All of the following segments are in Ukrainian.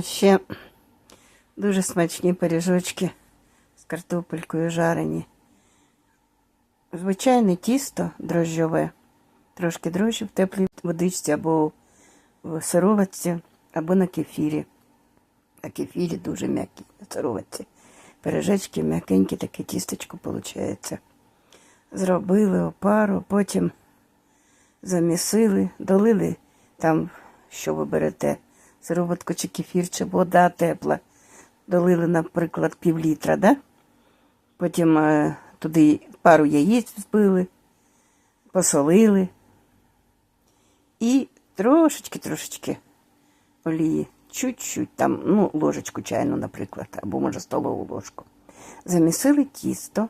Ще дуже смачні пиріжочки з картопелькою жарені. Звичайне тісто дрожжове, трошки дрожжі в теплій водичці або в сироватці, або на кефірі. На кефірі дуже м'які, на сироватці. Пиріжечки м'якенькі, таке тістечко виходить. Зробили опару, потім замісили, долили там, що ви берете, сироватку чи кефір, чи вода тепла. Долили, наприклад, пів літра, да? потім е, туди пару яєць збили, посолили і трошечки-трошечки олії, чуть-чуть, там, ну, ложечку чайну, наприклад, або може столову ложку. Замісили тісто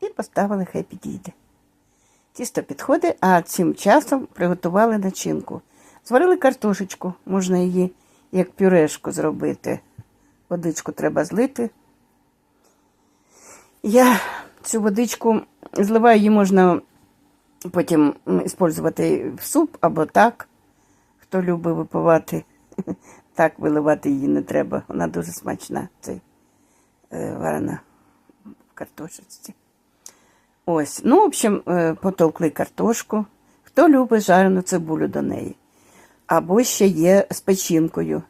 і поставили, хай підійде. Тісто підходить, а цим часом приготували начинку. Зварили картошечку, можна її як пюрешку зробити. Водичку треба злити. Я цю водичку зливаю, її можна потім використовувати в суп або так. Хто любить випивати, так виливати її не треба. Вона дуже смачна, цей е, варена в картошечці. Ось, ну, в общем, е, потовкли картошку. Хто любить жарену цибулю до неї. Або ще є з печінкою.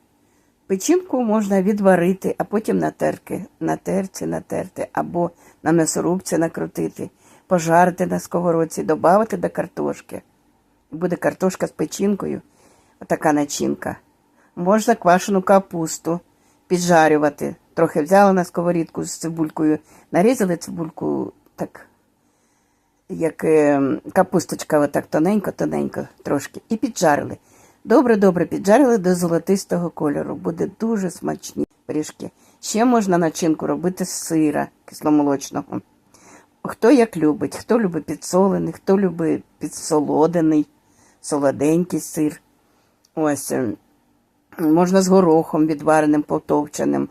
Печінку можна відварити, а потім на терки, на терці натерти, або на м'ясорубці накрутити, пожарити на сковородці, додати до картошки. Буде картошка з печінкою, отака начинка. Можна квашену капусту піджарювати. Трохи взяли на сковорідку з цибулькою, нарізали цибульку так, як е, капусточка, отак тоненько-тоненько трошки, і піджарили. Добре-добре піджарили до золотистого кольору. Буде дуже смачні пиріжки. Ще можна начинку робити з сира кисломолочного. Хто як любить, хто любить підсолений, хто любить підсолодений, солоденький сир. Ось е, можна з горохом відвареним, потовченим.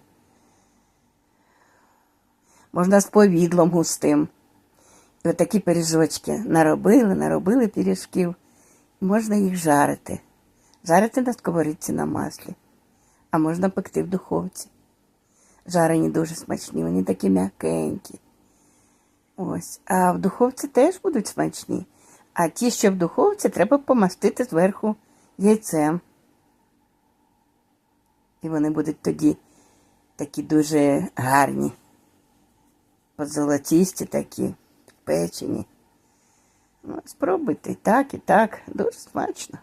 Можна з повідлом густим. І отакі пиріжочки наробили, наробили пиріжків. Можна їх жарити. Жарити на сковорідці на маслі, а можна пекти в духовці. Жарені дуже смачні, вони такі м'якенькі. Ось. А в духовці теж будуть смачні. А ті, що в духовці, треба помастити зверху яйцем. І вони будуть тоді такі дуже гарні. Позолотісті такі, печені. Ну, спробуйте і так, і так. Дуже смачно.